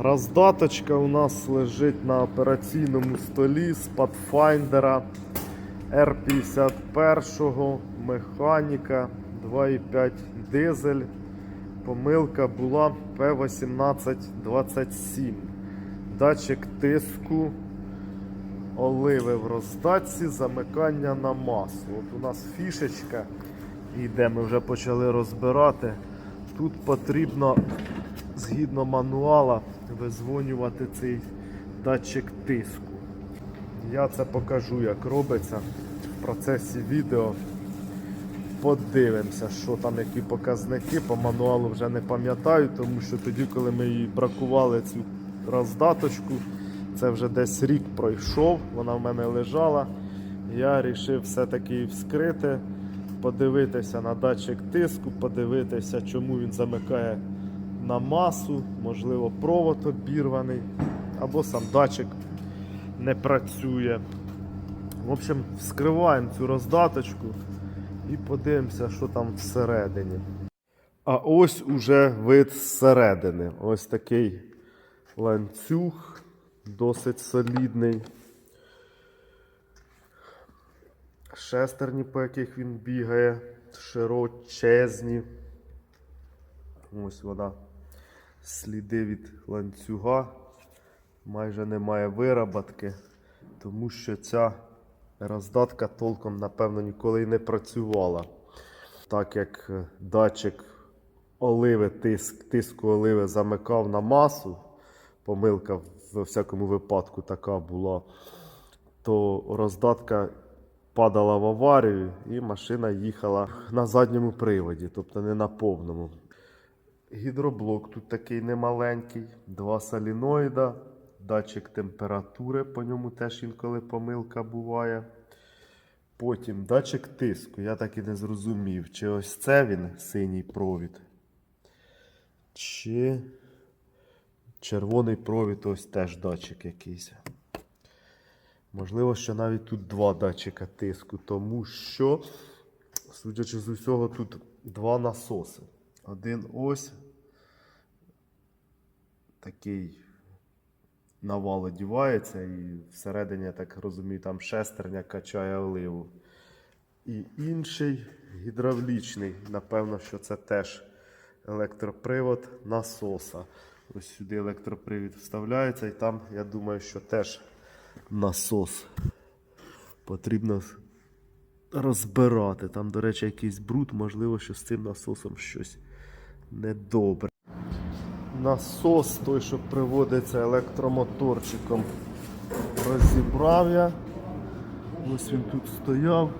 Роздаточка у нас лежить на операційному столі з Pathfinder R51 механіка 2,5 дизель. Помилка була P1827. Датчик тиску, оливи в роздатці, замикання на масу. От у нас фішечка, і де ми вже почали розбирати. Тут потрібно згідно мануала визвонювати цей датчик тиску. Я це покажу, як робиться в процесі відео. Подивимося, що там, які показники. По мануалу вже не пам'ятаю, тому що тоді, коли ми її бракували цю роздаточку, це вже десь рік пройшов, вона в мене лежала. Я вирішив все-таки вскрити, подивитися на датчик тиску, подивитися, чому він замикає на масу, можливо, провод обірваний, або сам датчик не працює. В общем, вскриваємо цю роздаточку і подивимося, що там всередині. А ось уже вид зсередини. Ось такий ланцюг, досить солідний. Шестерні, по яких він бігає, широчезні. Ось вона. Сліди від ланцюга. Майже немає вироботки, тому що ця роздатка толком, напевно, ніколи й не працювала. Так як е, датчик оливи, тиск, тиску оливи замикав на масу, помилка в всякому випадку така була, то роздатка падала в аварію і машина їхала на задньому приводі, тобто не на повному. Гідроблок тут такий немаленький, два соліноїда, датчик температури, по ньому теж інколи помилка буває. Потім датчик тиску. Я так і не зрозумів, чи ось це він синій провід, чи червоний провід, ось теж датчик якийсь. Можливо, що навіть тут два датчика тиску, тому що, судячи з усього, тут два насоси. Один ось такий навал одівається, і всередині, я так розумію, там шестерня качає оливу. І інший гідравлічний, напевно, що це теж електропривод насоса. Ось сюди електропривід вставляється, і там, я думаю, що теж насос. Потрібно розбирати. Там, до речі, якийсь бруд, можливо, що з цим насосом щось недобре. Насос той, що приводиться електромоторчиком, розібрав я. Ось він тут стояв.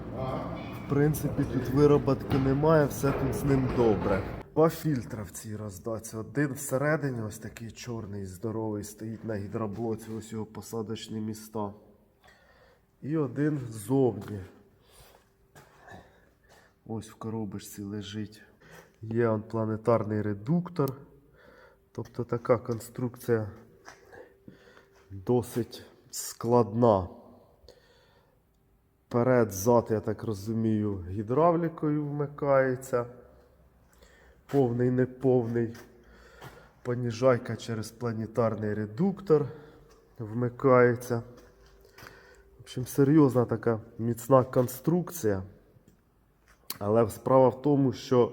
В принципі, тут вироботки немає, все тут з ним добре. Два фільтра в цій роздачі. Один всередині, ось такий чорний, здоровий, стоїть на гідроблоці, ось його посадочні міста. І один ззовні. Ось в коробочці лежить. Є он планетарний редуктор. Тобто така конструкція досить складна. Перед, зад, я так розумію, гідравлікою вмикається. Повний, неповний. Поніжайка через планетарний редуктор вмикається. В общем, серйозна така міцна конструкція. Але справа в тому, що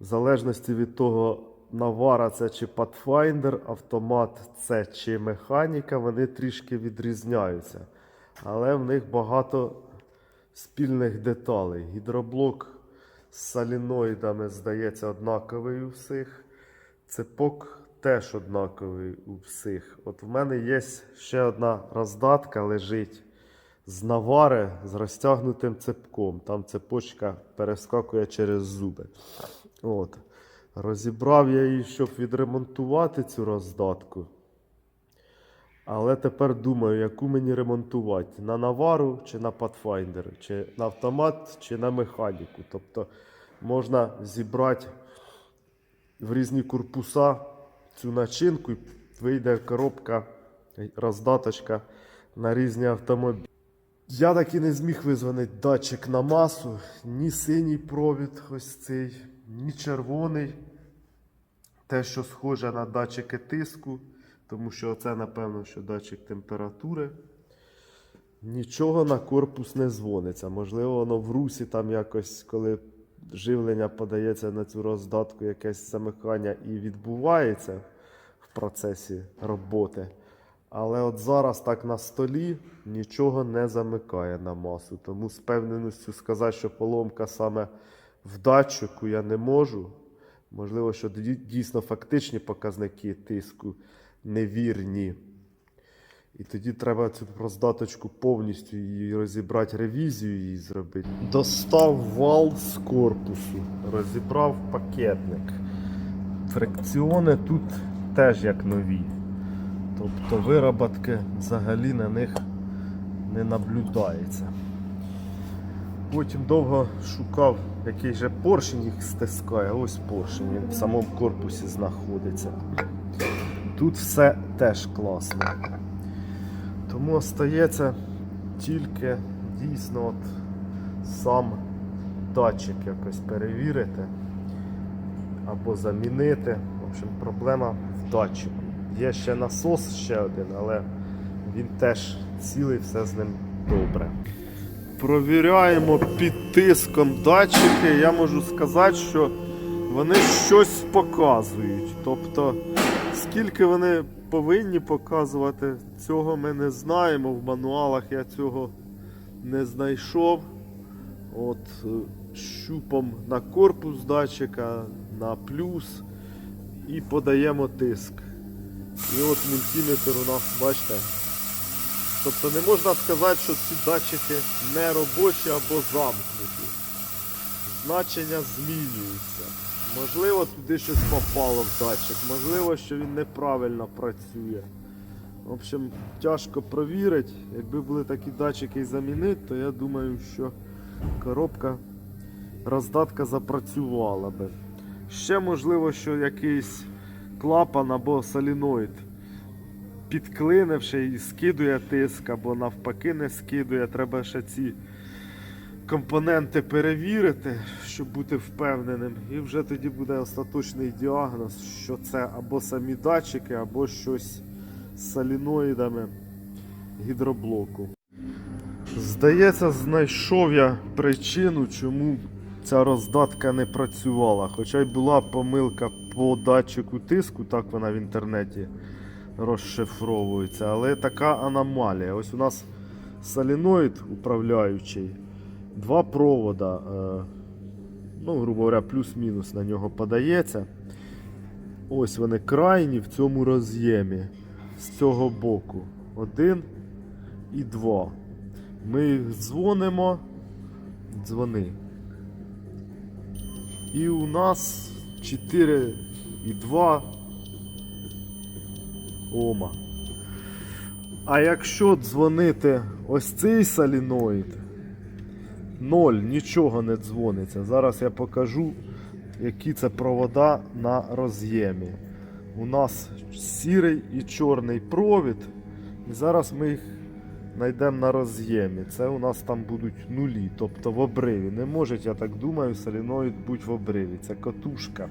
в залежності від того, Навара це чи Pathfinder, автомат це чи механіка, вони трішки відрізняються. Але в них багато спільних деталей. Гідроблок з соліноїдами, здається, однаковий у всіх. Цепок теж однаковий у всіх. От в мене є ще одна роздатка лежить з навари з розтягнутим цепком. Там цепочка перескакує через зуби. От. Розібрав я її, щоб відремонтувати цю роздатку. Але тепер думаю, яку мені ремонтувати: на навару чи на Pathfinder, чи на автомат, чи на механіку. Тобто можна зібрати в різні корпуса цю начинку і вийде коробка, роздаточка на різні автомобілі. Я так і не зміг визвонити датчик на масу, ні синій провід, ось цей, ні червоний. Те, що схоже на датчики тиску, тому що це, напевно, що датчик температури. Нічого на корпус не дзвониться. Можливо, воно в русі там якось, коли живлення подається на цю роздатку, якесь замикання і відбувається в процесі роботи. Але от зараз так на столі нічого не замикає на масу. Тому з певненістю сказати, що поломка саме в датчику я не можу. Можливо, що дійсно фактичні показники тиску невірні. І тоді треба цю роздаточку повністю її розібрати, ревізію її зробити. Достав вал з корпусу, розібрав пакетник. Фрикціони тут теж як нові. Тобто вироботки взагалі на них не наблюдається. Потім довго шукав, який же поршень їх стискає. Ось поршень, він в самому корпусі знаходиться. Тут все теж класно. Тому остається тільки дійсно от сам датчик якось перевірити або замінити. В общем, проблема в датчику. Є ще насос ще один, але він теж цілий, все з ним добре. Провіряємо під тиском датчики. Я можу сказати, що вони щось показують. Тобто, скільки вони повинні показувати, цього ми не знаємо. В мануалах я цього не знайшов. От е, щупом на корпус датчика, на плюс і подаємо тиск. І от мультиметр у нас, бачите. Тобто не можна сказати, що ці датчики не робочі або замкнуті. Значення змінюються. Можливо, туди щось попало в датчик, можливо, що він неправильно працює. В общем, тяжко провірити. Якби були такі датчики замінити, то я думаю, що коробка роздатка запрацювала би. Ще можливо, що якийсь клапан або соліноїд підклинивши і скидує тиск, або навпаки не скидує. Треба ще ці компоненти перевірити, щоб бути впевненим. І вже тоді буде остаточний діагноз, що це або самі датчики, або щось з соліноїдами гідроблоку. Здається, знайшов я причину, чому ця роздатка не працювала. Хоча й була помилка по датчику тиску, так вона в інтернеті розшифровується, але така аномалія. Ось у нас соліноїд управляючий, два провода, е, ну, грубо говоря, плюс-мінус на нього подається. Ось вони крайні в цьому роз'ємі з цього боку. Один і два. Ми дзвонимо. Дзвони. І у нас 4 і 2 Ома. А якщо дзвонити ось цей соліноїд, ноль, нічого не дзвониться. Зараз я покажу, які це провода на роз'ємі. У нас сірий і чорний провід. І зараз ми їх знайдемо на роз'ємі. Це у нас там будуть нулі, тобто в обриві. Не може, я так думаю, соліноїд бути в обриві. Це катушка.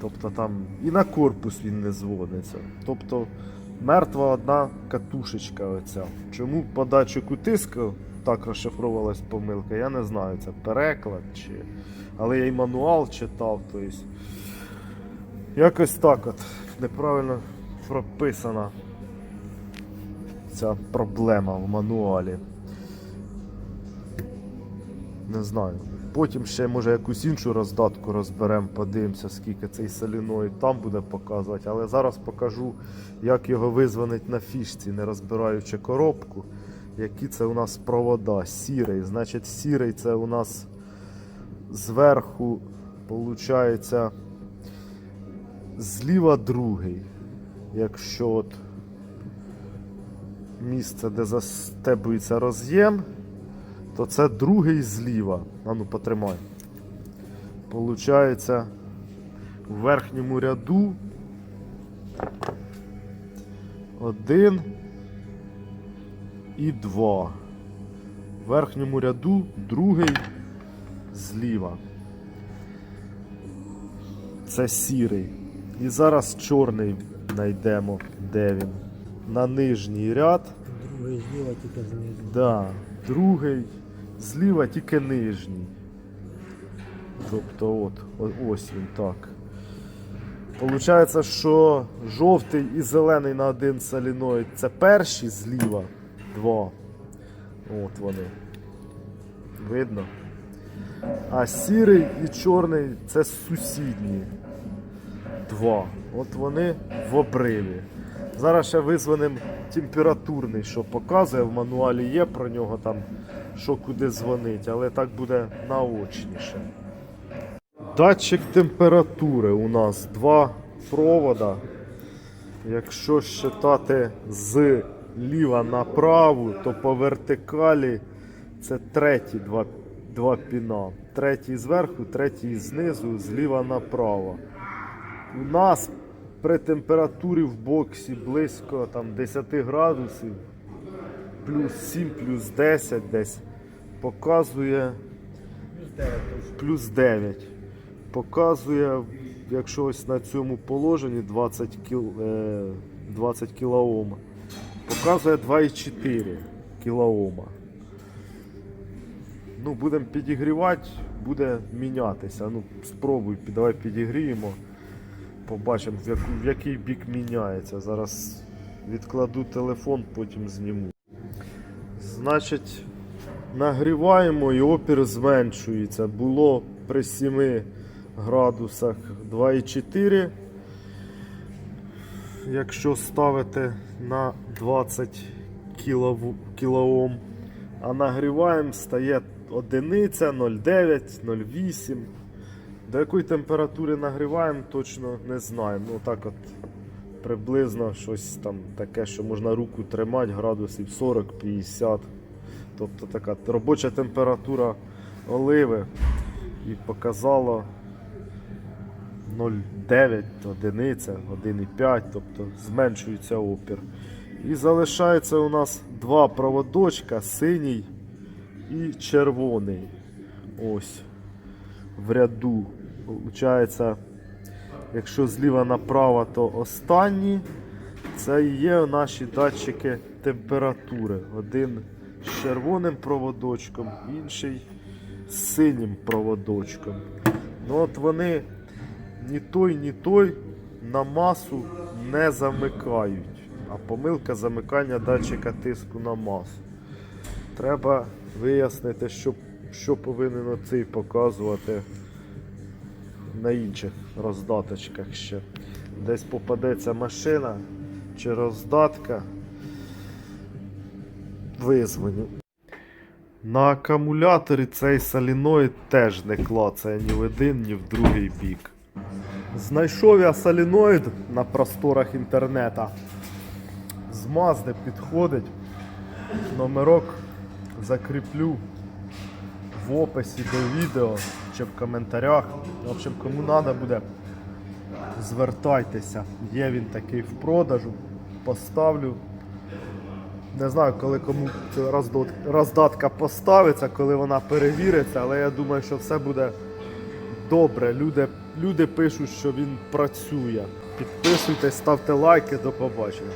Тобто там і на корпус він не зводиться. Тобто мертва одна катушечка оця. Чому по датчику тиску так розшифровувалась помилка, я не знаю. Це переклад чи. Але я й мануал читав, тобто якось так от неправильно прописана ця проблема в мануалі. Не знаю. Потім ще може якусь іншу роздатку розберемо, подивимося, скільки цей соліноїд там буде показувати. Але зараз покажу, як його визвонить на фішці, не розбираючи коробку. Які це у нас провода. Сірий. Значить, сірий це у нас зверху, виходить, зліва другий. Якщо от місце, де застебується роз'єм, то це другий зліва. А ну потримай. Получається в верхньому ряду один і два. В верхньому ряду другий зліва. Це сірий. І зараз чорний знайдемо, де він. На нижній ряд. Другий зліва тільки знизу. Да, другий, зліва тільки нижній. Тобто от, ось він так. Получається, що жовтий і зелений на один соліноїд це перші зліва два. От вони. Видно? А сірий і чорний це сусідні. Два. От вони в обриві. Зараз ще визваним температурний, що показує, в мануалі є про нього там, що куди дзвонить, але так буде наочніше. Датчик температури у нас два провода. Якщо считати з ліва на праву, то по вертикалі це треті два, два піна. Третій зверху, третій знизу, зліва направо. У нас при температурі в боксі близько там, 10 градусів, плюс 7, плюс 10 десь показує плюс 9. Показує, якщо ось на цьому положенні 20 кіл, е, 20 кілоом, показує 2,4 кілоома. Ну, будемо підігрівати, буде мінятися. Ну, спробуй, давай підігріємо. Побачимо, в який бік міняється. Зараз відкладу телефон, потім зніму. Значить, нагріваємо і опір зменшується. Було при 7 градусах 2,4. Якщо ставити на 20 кілов- кілоом, а нагріваємо стає одиниця, 0,9, 0,8. До якої температури нагріваємо, точно не знаємо. Ну так от приблизно щось там таке, що можна руку тримати градусів 40-50. Тобто така робоча температура оливи і показала 0,9 одиниця, 1,5, тобто зменшується опір. І залишається у нас два проводочка, синій і червоний. Ось в ряду. Получається, якщо зліва направо, то останні. Це є наші датчики температури. Один з червоним проводочком, інший з синім проводочком. Ну от вони ні той, ні той на масу не замикають. А помилка замикання датчика тиску на масу. Треба вияснити, що, що повинен оцей показувати на інших роздаточках ще. Десь попадеться машина чи роздатка. Визвоню. На акумуляторі цей соліноїд теж не клацає ні в один, ні в другий бік. Знайшов я соліноїд на просторах інтернета. З Мазди підходить. Номерок закріплю в описі до відео чи в коментарях. В общем, кому треба буде, звертайтеся. Є він такий в продажу. Поставлю. Не знаю, коли кому роздатка поставиться, коли вона перевіриться, але я думаю, що все буде добре. Люди, люди пишуть, що він працює. Підписуйтесь, ставте лайки, до побачення.